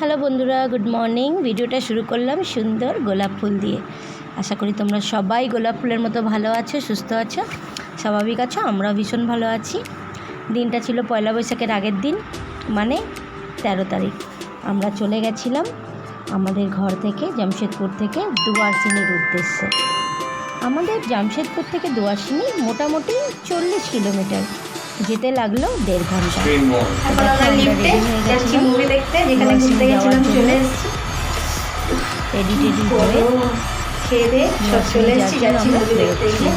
Hello বন্ধুরা, good morning. ভিডিওটা শুরু করলাম সুন্দর গোলাপ ফুল দিয়ে। আশা করি তোমরা সবাই গোলাপ ফুলের মতো ভালো আছো, সুস্থ আছো, স্বাভাবিক আছো, আমরাও ভীষণ ভালো আছি। দিনটা ছিল পয়লা বৈশাখের আগের দিন মানে তেরো তারিখ। আমরা চলে গেছিলাম আমাদের ঘর থেকে, জামশেদপুর থেকে দুয়ারসিনির উদ্দেশ্যে। আমাদের জামশেদপুর থেকে দুয়ারসিনি মোটামুটি চল্লিশ কিলোমিটার। যেতে লাগল দেড় ঘণ্টা। রেডি টেডি করে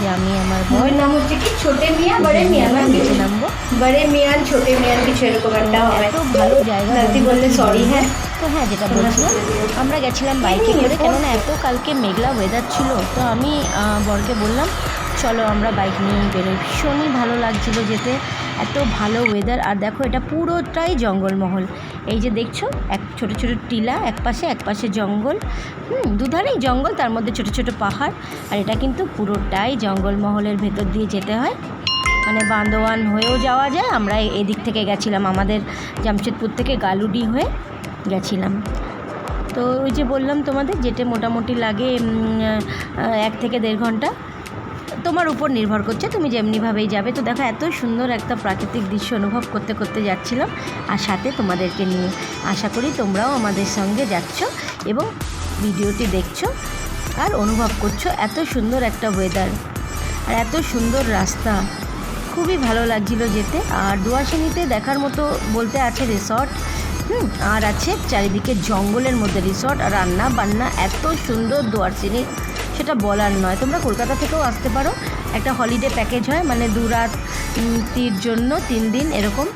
আমি আমার বর নাম হচ্ছে কি? ছোটে মিয়া বড়ে মিয়া না নিচে নামবো। বড়ে মিয়ান ছোটে মিয়ান কিছু এরকম একটা হবে। ভালো জায়গা বললে সরি হ্যাঁ। তো হ্যাঁ যেটা বলছিলাম, আমরা গেছিলাম বাইকে করে, কেননা এত কালকে মেঘলা ওয়েদার ছিল, তো আমি বরকে বললাম, চলো আমরা বাইক নিয়ে বেরোই। ভীষণই ভালো লাগছিল যেতে, এত ভালো ওয়েদার আর দেখো, এটা পুরোটাই জঙ্গলমহল। এই যে দেখছ, এক ছোট ছোট টিলা, এক পাশে এক পাশে জঙ্গল। হুম, দুধারেই জঙ্গল, তার মধ্যে ছোট ছোট পাহাড়। আর এটা কিন্তু পুরোটাই জঙ্গলমহলের ভেতর দিয়ে যেতে হয়। মানে বান্দোয়ান হয়েও যাওয়া যায় আমরা এদিক থেকে গেছিলাম আমাদের জামশেদপুর থেকে গালুডি হয়ে। গেছিলাম। তো ওই যে বললাম তোমাদের, যেটা মোটামুটি লাগে এক থেকে দেড় ঘণ্টা। তোমার উপর নির্ভর করছে, তুমি যেমনিভাবেই যাবে। তো দেখো, এত সুন্দর একটা প্রাকৃতিক দৃশ্য অনুভব করতে করতে যাচ্ছিলাম। আর সাথে তোমাদেরকে নিয়ে আশা করি তোমরাও আমাদের সঙ্গে যাচ্ছ এবং ভিডিওটি দেখছ আর অনুভব করছ এত সুন্দর একটা ওয়েদার আর এত সুন্দর রাস্তা। খুবই ভালো লাগছিল যেতে। আর দুয়াশিনীতে দেখার মতো বলতে আছে রিসর্ট হুম, আর আছে চারিদিকে জঙ্গলের মধ্যে রিসর্ট রান্না বান্না, এত সুন্দর দুয়ারসিনির সেটা বলার নয়। তোমরা কলকাতা থেকেও আসতে পারো। একটা হলিডে প্যাকেজ হয় মানে দু রাত তির জন্য, তিন দিন, এরকম।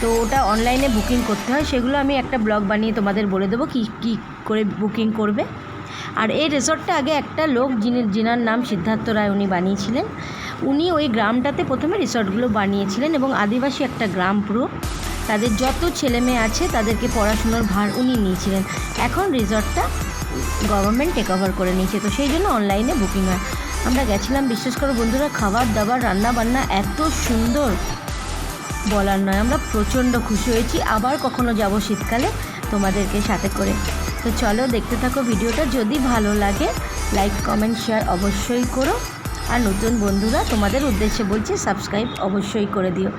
তো ওটা অনলাইনে বুকিং করতে হয়। সেগুলো আমি একটা ব্লগ বানিয়ে তোমাদের বলে দেবো কী কী করে বুকিং করবে। আর এই রিসর্টটা আগে একটা লোক, যিনি, যিনার নাম সিদ্ধার্থ রায়, উনি বানিয়েছিলেন। উনি ওই গ্রামটাতে প্রথমে রিসর্টগুলো বানিয়েছিলেন এবং আদিবাসী একটা গ্রাম পুরো। তাদের যত ছেলে মেয়ে আছে, তাদেরকে পড়াশুনোর ভার উনি নিয়েছিলেন। এখন রিসর্টটা গভর্নমেন্ট টেক ওভার করে নিয়েছে, তো সেই জন্য অনলাইনে বুকিং হয়। আমরা গেছিলাম বিশেষ করে বন্ধুরা, খাবার দাবার রান্না বান্না এত সুন্দর বলার নয়। আমরা প্রচণ্ড খুশি হয়েছি। আবার কখনো যাব শীতকালে তোমাদেরকে সাথে করে। তো চলো দেখতে থাকো ভিডিওটা। যদি ভালো লাগে লাইক কমেন্ট শেয়ার অবশ্যই করো। আর নতুন বন্ধুরা তোমাদের উদ্দেশ্যে বলছি সাবস্ক্রাইব অবশ্যই করে দিও।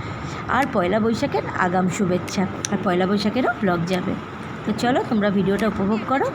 আর পয়লা বৈশাখের আগাম শুভেচ্ছা। আর পয়লা বৈশাখেরও ব্লগ যাবে। তো চলো তোমরা ভিডিওটা উপভোগ করো।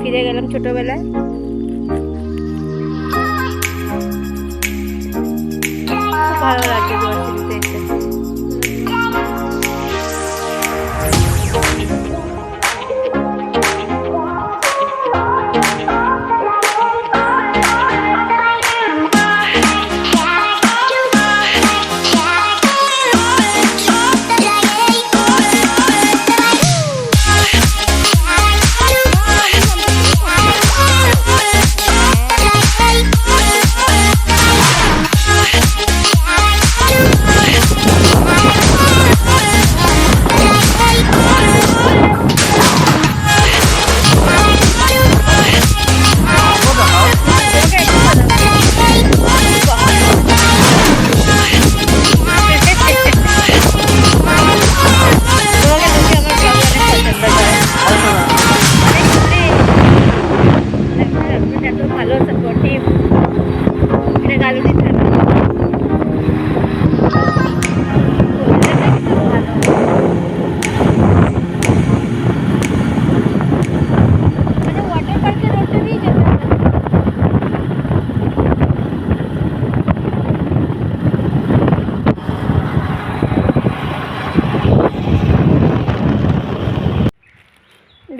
ফিরে গেলাম ছোটবেলায়। ভালো লাগছে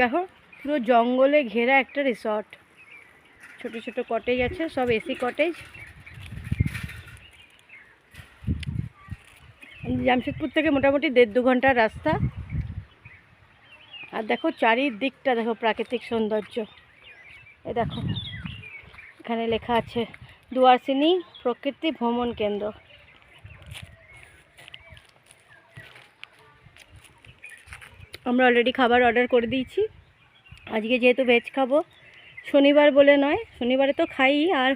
দেখো, পুরো জঙ্গলে ঘেরা একটা রিসর্ট ছোট ছোট কটেজ আছে, সব এসি কটেজ জামশেদপুর থেকে মোটামুটি দেড় দু ঘণ্টার রাস্তা। আর দেখো চারিদিকটা, দেখো প্রাকৃতিক সৌন্দর্য। এ দেখো, এখানে লেখা আছে, দুয়ারসিনী প্রকৃতি ভ্রমণ কেন্দ্র। আমরা অলরেডি খাবার অর্ডার করে দিয়েছি। আজকে যেহেতু ভেজ খাব, শনিবার বলে নয়, শনিবারে তো খাই, আর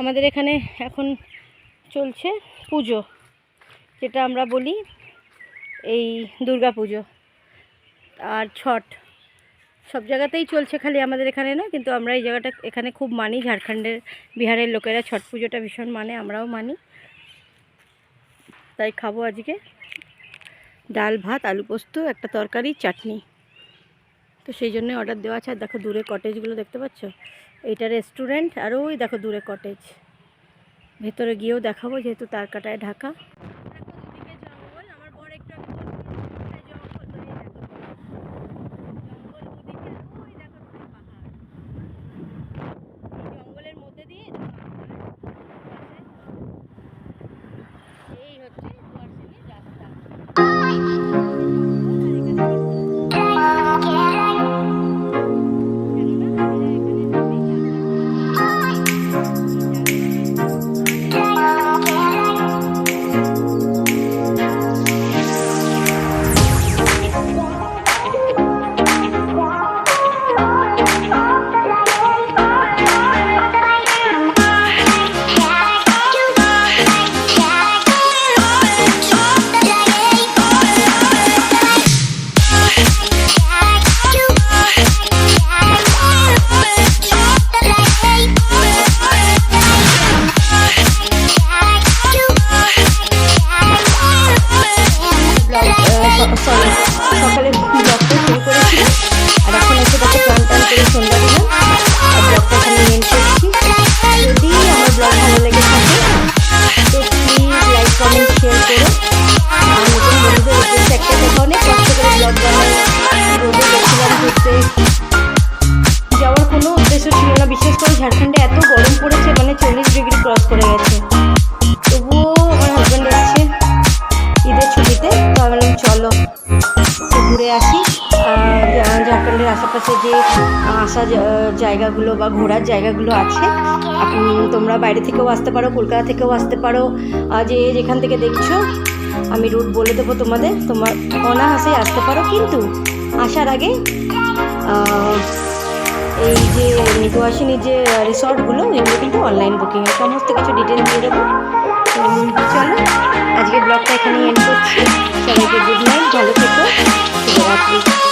আমাদের এখানে এখন চলছে পুজো, যেটা আমরা বলি এই দুর্গা পুজো আর ছট। সব জায়গাতেই চলছে খালি আমাদের এখানে না, কিন্তু আমরা এই জায়গাটা এখানে খুব মানি, ঝাড়খণ্ডের বিহারের লোকেরা ছট পুজোটা ভীষণ মানে আমরাও মানি। তাই খাব আজকে। ডাল, ভাত, আলু পোস্ত, একটা তরকারি, চাটনি। তো সেই জন্য অর্ডার দেওয়া আছে। আর দেখো দূরে কটেজগুলো দেখতে পাচ্ছ? এইটা রেস্টুরেন্ট আর ওই দেখো দূরে কটেজ ভেতরে গিয়েও দেখাবো যেহেতু তার কাটায় ঢাকা। কোনো উদ্দেশ্য ছিল না। বিশেষ করে ঝাড়খণ্ডে এত গরম পড়েছে মানে চল্লিশ ডিগ্রি ক্রস করে গেছে। তবুও আমার হাজব্যান্ড এসছে ঈদের ছুটিতে। তো আমি চলো ঘুরে আসি। ঝাড়খণ্ডের আশেপাশে যে আসা জায়গাগুলো বা ঘোরার জায়গাগুলো আছে তোমরা বাইরে থেকেও আসতে পারো, কলকাতা থেকেও আসতে পারো। যে, যেখান থেকে দেখছ, আমি রুট বলে দেবো তোমাদের। তোমার অনায়াসে আসতে পারো। কিন্তু, আসার আগে এই যে গোয়াসিনীর যে রিসর্টগুলো, এগুলো কিন্তু অনলাইন বুকিং সমস্ত কিছু ডিটেল দিয়ে দেবো। চলো আজকে ব্লগটা এখানেই এন্ড করছি। সবাইকে গুড নাইট ভালো থেকো।